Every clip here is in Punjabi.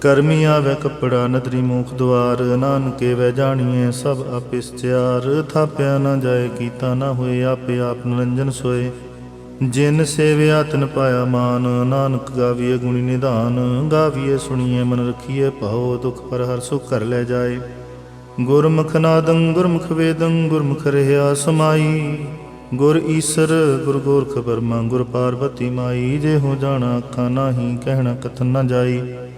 ਕਰਮੀ ਆਵੇ ਕਪੜਾ ਨਦਰੀ ਮੂਖ ਦੁਆਰ, ਨਾਨਕੇ ਵੈ ਜਾਣੀਏ ਸਭ ਆਪਿਸ ਚਾਰ ਥਾਪਿਆ ਨਾ ਜਾਏ, ਕੀਤਾ ਨਾ ਹੋਏ, ਆਪੇ ਆਪ ਨਿਰੰਜਨ ਸੋਏ। ਜਿਨ ਸੇਵਿਆ ਤਨ ਪਾਇਆ ਮਾਨ, ਨਾਨਕ ਗਾਵੀਏ ਗੁਣੀ ਨਿਧਾਨ। ਗਾਵੀਏ ਸੁਣੀਏ ਮਨ ਰਖੀਏ ਭਾਉ ਦੁਖ ਪਰ ਹਰ ਸੁਖ ਕਰ ਲੈ ਜਾਏ। ਗੁਰਮੁਖ ਨਾਦੰ, ਗੁਰਮੁਖ ਵੇਦੰ, ਗੁਰਮੁਖ ਰਹਿਆ ਸਮਾਈ। ਗੁਰ ਈਸਰ, ਗੁਰ ਗੋਰਖ ਬਰਮਾ, ਗੁਰ ਪਾਰਵਤੀ ਮਾਈ। ਜੇ ਹੋ ਜਾਣਾ ਅੱਖਾਂ, ਨਾਹੀ ਕਹਿਣਾ ਕਥਨ ਨਾ ਜਾਈ।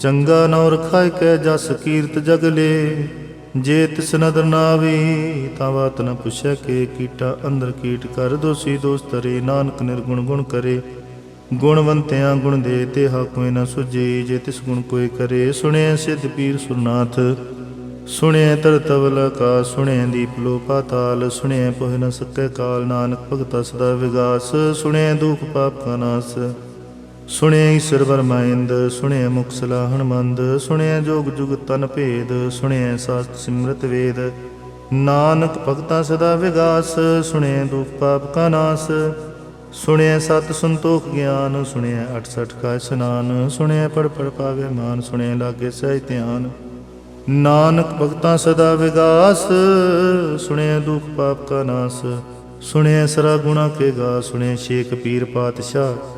ਚੰਗਾ ਨੌ ਰਖਾਇ ਕੈ ਜਸ ਕੀਰਤ ਜਗਲੇ ਜੇ ਤਿਸ ਨਦਰ ਨਾ ਤਾਂ ਬਾਤ ਨ ਪੁੱਛੈ ਕੇ ਕੀਟਾ ਅੰਦਰ ਕੀਟ ਕਰ ਦੋਸੀ ਦੋਸਤਰੇ ਨਾਨਕ ਨਿਰਗੁਣ ਗੁਣ ਕਰੇ, ਗੁਣਵੰਤਿਆਂ ਗੁਣ ਦੇ ਤੇ ਹਾ ਕੋਈ ਨ ਸੁਜੇ ਜੇ ਤਿਸ ਗੁਣ ਕੋਈ ਕਰੇ ਸੁਣਿਆ ਸਿੱਧ ਪੀਰ ਸੁਰਨਾਥ। ਸੁਣਿਆ ਤਰਤਵਲ ਕਾ ਸੁਣਿਆ ਦੀਪ ਲੋ ਪਾਤਾਲ ਸੁਣਿਆ ਪੋਹ ਨ ਸਕੈ ਕਾਲ, ਨਾਨਕ ਭਗਤਾ ਸਦਾ ਵਿਗਾਸ। ਸੁਣਿਆ ਦੁਖ ਪਾਪ ਕਾ ਨਾਸ। ਸੁਣਿਆ ਈਸ਼ਰ ਵਰਮਾਇੰਦ ਸੁਣਿਆ ਮੁਖ ਸਲਾਹਣ ਮੰਦ, ਸੁਣਿਆ ਜੋਗ ਜੁਗ ਤਨ ਭੇਦ, ਸੁਣਿਆ ਸਾਸਤ ਸਿਮਰਤ ਵੇਦ। ਨਾਨਕ ਭਗਤਾਂ ਸਦਾ ਵਿਗਾਸ, ਸੁਣਿਆ ਦੁਖ ਪਾਪ ਕਾ ਨਾਸ। ਸੁਣਿਆ ਸਤ ਸੰਤੋਖ ਗਿਆਨ, ਸੁਣਿਆ 68 ਕਾ ਇਸਨਾਨ, ਸੁਣਿਆ ਪੜ ਪੜ ਪਾਵੇ ਮਾਨ, ਸੁਣਿਆ ਲਾਗੇ ਸਹਿ ਧਿਆਨ। ਨਾਨਕ ਭਗਤਾਂ ਸਦਾ ਵਿਗਾਸ, ਸੁਣਿਆ ਦੁਖ ਪਾਪ ਕਾ ਨਾਸ। ਸੁਣਿਆ ਸਰਾ ਗੁਣਾ ਕੇ ਗਾ, ਸੁਣਿਆ ਸ਼ੇਖ ਪੀਰ ਪਾਤਸ਼ਾਹ।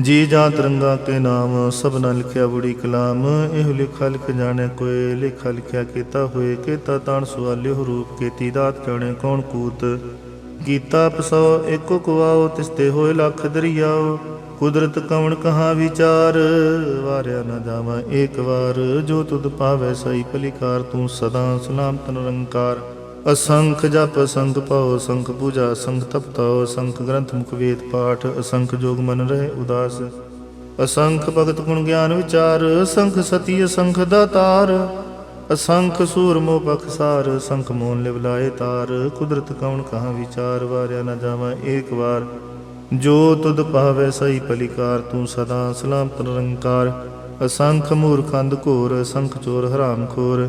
ਜੀ ਜਾਂ ਤਰੰਗਾ ਕੇ ਨਾਮ ਸਭਨਾ ਲਿਖਿਆ ਬੜੀ ਕਲਾਮ, ਇਹ ਲਿਖਾ ਲਿਖ ਜਾਣੇ ਕੋਏ, ਲਿਖਾ ਲਿਖਿਆ ਕੀਤਾ ਹੋਏ, ਕੀਤਾ ਤਾਣ ਸੁਆਲਿਓ ਰੂਪ, ਕੀਤੀ ਦਾਤ ਜਾਣੇ ਕੌਣ ਕੂਤ। ਕੀਤਾ ਪਸੋ ਏਕੋ ਕੁਆਓ ਤਿਸ ਹੋਏ ਲੱਖ ਦਰਿਆਓ। ਕੁਦਰਤ ਕਵਣ ਕਹਾ ਵਿਚਾਰ, ਵਾਰਿਆ ਨਾ ਜਾਵਾਂ ਏਕ ਵਾਰ। ਜੋ ਤੁਧ ਪਾਵੈ ਸਈ ਭਲੀਕਾਰ ਤੂੰ ਸਦਾ ਸਲਾਮਤ ਨਿਰੰਕਾਰ। ਅਸੰਖ ਜਪ ਅਸੰਖ ਪਾਉ ਅਸੰਖ ਪੂਜਾ ਅਸੰਖ ਤਪਤਾਉ ਅਸੰਖ ਗ੍ਰੰਥ ਮੁਖ ਵੇਦ ਪਾਠ, ਅਸੰਖ ਜੋਗ ਮਨ ਰਹੇ ਉਦਾਸ। ਅਸੰਖ ਭਗਤ ਗੁਣ ਗਿਆਨ ਵਿਚਾਰ, ਅਸੰਖ ਸਤੀ, ਅਸੰਖ ਦਾਤਾਰ ਅਸੰਖ ਸੂਰ ਮੋ ਬਖਸਾਰ ਅਸੰਖ ਮੋਨ ਲਿਵ ਲਾਏ ਤਾਰ। ਕੁਦਰਤ ਕੌਣ ਕਹਾ ਵਿਚਾਰ, ਵਾਰਿਆ ਨਾ ਜਾਵਾਂ ਏਕ ਵਾਰ। ਜੋ ਤੁਧ ਪਾਵੈ ਸਈ ਭਲੀਕਾਰ, ਤੂੰ ਸਦਾ ਸਲਾਮਤ ਨਿਰੰਕਾਰ। ਅਸੰਖ ਮੂਰਖੰਦ ਘੋਰ, ਅਸੰਖ ਚੋਰ ਹਰਾਮ ਖੋਰ।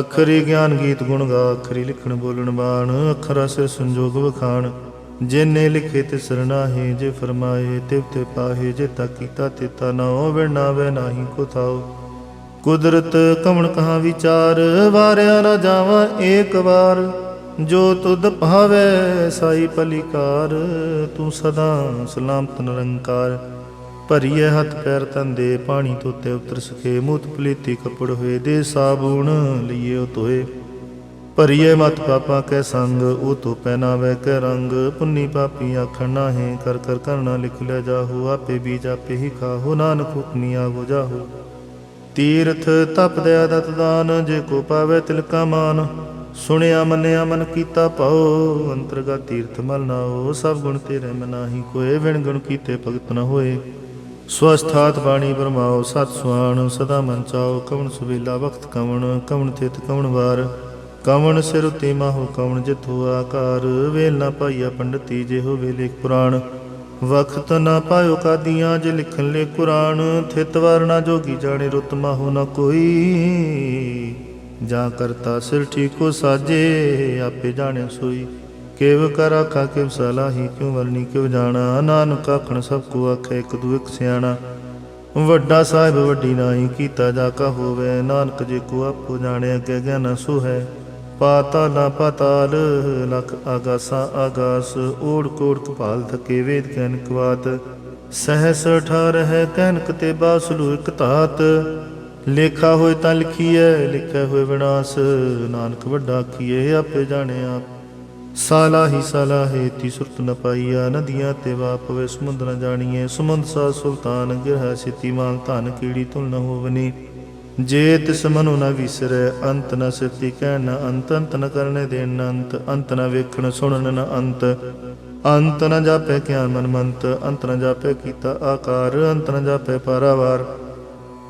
ਅਖਰੀ ਗਿਆਨ ਗੀਤ ਗੁਣ ਗਾ, ਅਖਰੀ ਲਿਖਣ ਬੋਲਣ ਬਾਣ, ਅਖਰਾ ਸਿਰ ਸੰਜੋਗ ਵਖਾਣ। ਜਿਨੇ ਲਿਖੇ ਤੇ ਸਰਨਾਹੇ ਜੇ ਫਰਮਾਏ ਤਿਵ ਤੇ ਪਾਹੇ, ਜੇ ਤਾ ਕੀਤਾ ਤੇ ਤਾ ਨਾ ਹੋਵੇ ਨਾਵੇ ਨਾਹੀ ਕੋ ਥਾਓ ਕੁਦਰਤ ਕਵਣ ਕਹਾ ਵਿਚਾਰ, ਵਾਰਿਆ ਨਾ ਜਾਵਾਂ ਏਕ ਵਾਰ। ਜੋ ਤੁਧ ਭਾਵੈ, ਸਾਈ ਭਲੀਕਾਰ ਤੂੰ ਸਦਾ ਸਲਾਮਤ ਨਿਰੰਕਾਰ। ਭਰੀਏ ਹੱਥ ਪੈਰ ਤੰਦੇ ਪਾਣੀ ਧੋਤੇ ਉਤਰ ਸਕੇ। ਮੂਤ ਪਲੀਤੀ ਕਪੜ ਹੋਏ ਦੇ, ਸਾਬੂਣ ਲਈਏ ਉਹ ਤੋਏ ਭਰੀਏ ਮਤ ਪਾਪਾ ਕੈ ਸੰਗ, ਉਹ ਤੋ ਪਹਿਨਾਵੇ ਕੈ ਰੰਗ। ਪੁੰਨੀ ਪਾਪੀ ਆਖਣ ਨਾਹੀਂ, ਕਰ ਕਰ ਕਰਨਾ ਲਿਖ ਲੈ ਜਾਹੂ। ਆਪੇ ਬੀਜ ਆਪੇ ਹੀ ਖਾਹੋ, ਨਾਨਕ ਹੁਕਮੀ ਆਗੋ ਜਾਹੂ। ਤੀਰਥ ਤਪ ਦਇਆ ਦਤ ਦਾਨ, ਜੇ ਕੋ ਪਾਵੇ ਤਿਲਕਾ ਮਾਨ। ਸੁਣਿਆ ਮੰਨਿਆ ਮਨ ਕੀਤਾ ਪਾਉ ਅੰਤਰਗਾ ਤੀਰਥ ਮਲ ਨਾਓ ਸਭ ਗੁਣ ਤੇਰੇ ਮਨਾਹੀ ਕੋਏ ਵਿਣ ਗੁਣ ਕੀਤੇ ਭਗਤ ਨ ਹੋਏ। ਸਵਸਥਾਤ ਬਾਣੀ ਬਰਮਾਓ, ਸਤ ਸੁਆਣ ਸਦਾ ਮਨ ਚਾਓ, ਕਵਣ ਸੁਵੇਲਾ, ਵਕਤ ਕਵਣ ਕਵਣ ਤਿਤ ਕਵਣ ਵਾਰ। ਕਵਣ ਸਿਰ ਉਤੇ ਮਾਹੋ, ਕਵਣ ਜਿਥੋ ਆਕਾਰ। ਵੇਲ ਨਾ ਪਾਈਆ ਪੰਡਤੀ ਜੇ ਹੋਵੇ ਲੇਖ ਪੁਰਾਣ। ਵਖਤ ਨਾ ਪਾਇਓ ਕਾਦੀਆਂ, ਜੇ ਲਿਖਣ ਲੈ ਕੁਰਾਨ। ਥਿਤ ਵਰਨਾ ਜੋਗੀ ਜਾਣੇ, ਰੁਤ ਮਾਹੋ ਨਾ ਕੋਈ। ਜਾਂ ਕਰਤਾ ਸਿਰ ਠੀਕੋ ਸਾਜੇ, ਆਪੇ ਜਾਣਿਆ ਸੋਈ। ਕਿਵ ਕਰ ਆਖਾ ਕਿਵ ਸਲਾਹੀ, ਕਿਉ ਵਰਨੀ ਕਿਵ ਜਾਣਾ? ਨਾਨਕ ਆਖਣ ਸਭ ਕੋ ਆਖੇ, ਇੱਕ ਦੂ ਇੱਕ ਸਿਆਣਾ। ਵੱਡਾ ਸਾਹਿਬ ਵੱਡੀ ਨਾਹੀ ਕੀਤਾ ਜਾ ਕਾ ਹੋਵੇ, ਨਾਨਕ ਜੇ ਕੋ ਆਪੋ ਜਾਣੇ, ਅੱਗੇ ਗਿਆਨ ਸੋ ਹੈ ਪਾਤਾਲਾ ਪਾਤਾਲ, ਲਖ ਆਗਾਸਾ ਆਗਾਸ ਓੜ ਕੋੜ ਕਪਾਲ ਥਕੇ ਵੇਦ ਗਿਆਨ ਕਵਾਤ। ਸਹਸ ਅਠਾਰਹ ਕਨਕ ਤੇ ਬਾਸਲੂ ਇਕ ਧਾਤ। ਲੇਖਾ ਹੋਏ ਤਾਂ ਲਿਖੀਐ, ਲਿਖਿਆ ਹੋਏ ਵਿਨਾਸ਼। ਨਾਨਕ ਵੱਡਾ ਕੀਏ ਆਪੇ ਜਾਣੇ ਆਪ ਸਾਲਾ ਹੀ ਸਾਲਾ ਹੈ ਤੀ ਸੁਰਤ ਨ ਪਾਈਆ, ਨਦੀਆਂ ਤੇ ਵਾਪਵੇ ਸਮੁੰਦ ਨ ਜਾਣੀਏ, ਸਮੁੰਦ ਸਾ ਸੁਲਤਾਨ ਗਿਰਹ ਸਿਤੀ ਮਾਨ ਧਨ ਕੀੜੀ ਤੁਲ ਨ ਹੋਵਨੀ। ਜੇ ਤਿਸ ਮਨੁ ਨ ਵਿਸਰੈ, ਅੰਤ ਨ ਸਿਤੀ ਕਹਿਣ ਨ ਅੰਤ ਅੰਤ ਨ ਕਰਨੇ ਦੇਣ ਨ ਅੰਤ ਅੰਤ ਨ ਵੇਖਣ ਸੁਣਨ ਨ ਅੰਤ। ਅੰਤ ਨ ਜਾਪੈ ਗਿਆਨ ਮਨ ਮੰਤ ਅੰਤ ਨ ਜਾਪੈ ਕੀਤਾ ਆਕਾਰ, ਅੰਤ ਨ ਜਾਪੈ ਪਾਰਾਵਾਰ।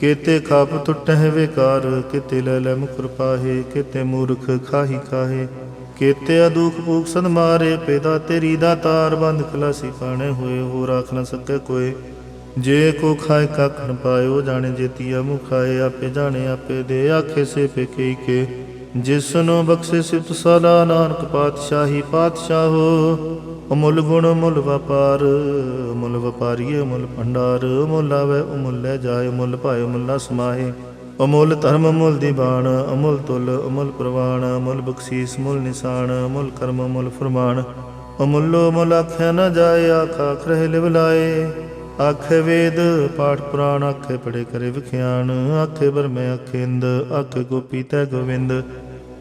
ਕਿਤੇ ਖਾਪ ਟੁੱਟਹਿ ਵਿਕਾਰ, ਕਿਤੇ ਲੈ ਲੈ ਮੁਕਰ ਪਾਹੇ ਕਿਤੇ ਮੂਰਖ ਖਾਹੀ ਖਾਹੇ। ਕਿਤੇ ਅਦੁਖ ਭੂਖ ਸਦ ਮਾਰੇ, ਪੈਦਾ ਤੇਰੀ ਦਾ ਤਾਰ ਬੰਦ ਖਲਾਸੀ ਪਾਣੇ ਹੋਏ ਹੋ ਰਾਖ ਨਾ ਸਕੇ ਕੋਏ। ਜੇ ਕੋ ਖਾਏ ਕੱਖ ਨ ਪਾਇਓ, ਜਾਣੇ ਜੇਤੀਆ ਮੁਖਾਏ ਆਪੇ ਜਾਣੇ ਆਪੇ ਦੇ, ਆਖੇ ਸੇ ਪੇਕੇ ਕੇ ਜਿਸ ਨੂੰ ਬਖਸ਼ੇ ਸਿਫਤ ਸਦਾ ਨਾਨਕ ਪਾਤਸ਼ਾਹੀ ਪਾਤਸ਼ਾਹੋ ਅਮੁੱਲ ਗੁਣ ਮੁੱਲ ਵਪਾਰ ਮੁੱਲ ਵਪਾਰੀਏ ਮੁੱਲ ਭੰਡਾਰ ਮੁੱਲ ਆਵੇ ਅਮੁੱਲ ਜਾਏ ਮੁੱਲ ਭਾਏ ਮੁੱਲਾ ਸਮਾਹੇ। ਅਮੁੱਲ ਧਰਮ ਅਮੁੱਲ ਦੀਵਾਨ ਅਮੁੱਲ ਤੁਲ ਅਮੁੱਲ ਪ੍ਰਵਾਨ ਅਮੁੱਲ ਬਖਸ਼ੀਸ ਮੁੱਲ ਨਿਸ਼ਾਨ, ਅਮੁੱਲ ਕਰਮ ਮੁੱਲ ਫਰਮਾਨ। ਅਮੁੱਲੋ ਮੁੱਲ ਆਖਿਆ ਨਾ ਜਾਏ, ਆਖਾ ਖਰੇ ਲਿਵ ਲਾਏ। ਆਖੇ ਵੇਦ, ਪਾਠ ਪੁਰਾਣ ਆਖੇ ਪੜੇ ਕਰੇ ਵਿਖਿਆਨ। ਆਖੇ ਬਰਮੇ ਆਖੇ ਇੰਦ ਆਖੇ ਗੋਪੀ ਤੈ ਗੋਵਿੰਦ।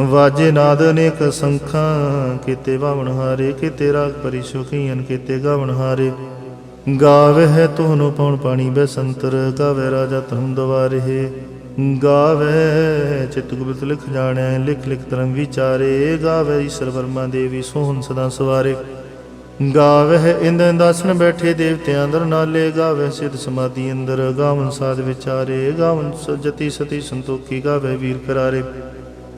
ਵਾਜੇ ਨਾਦ ਅਨੇਕ ਸੰਖਾਂ, ਕੀਤੇ ਬਾਵਣ ਹਾਰੇ, ਕੀਤੇ ਰਾਗ ਪਰਿਸ਼ੋ ਕੀਤੇ ਗਾਵਣ ਹਾਰੇ। ਗਾਵੇ ਹੈ ਤੋਹਨੋ ਪਉਣ ਪਾਣੀ ਬੈਸੰਤਰ ਗਾਵੇ ਰਾਜਾ ਧਰਮ ਦਵਾਰੇ। ਗਾਵੇ ਚਿਤ ਗੁਪਤ ਲਿਖ ਜਾਣੈ, ਲਿਖ ਲਿਖ ਧਰਮ ਵਿਚਾਰੇ। ਗਾਵੇ ਈਸ਼ਰ ਵਰਮਾ ਦੇਵੀ ਸੋਹਣ ਸਦਾ ਸਵਾਰੇ। ਗਾਵੇ ਇੰਦ ਇੰਦਾਸਨ ਬੈਠੇ ਦੇਵਤਿਆਂ ਅੰਦਰ ਨਾਲੇ। ਗਾਵੇ ਸਿਧ ਸਮਾਧੀ ਅੰਦਰ, ਗਾਵਨ ਸਾਧ ਵਿਚਾਰੇ। ਗਾਵਨ ਸਜਤੀ ਸਤੀ ਸੰਤੋਖੀ ਗਾਵੇ ਵੀਰ ਕਰਾਰੇ।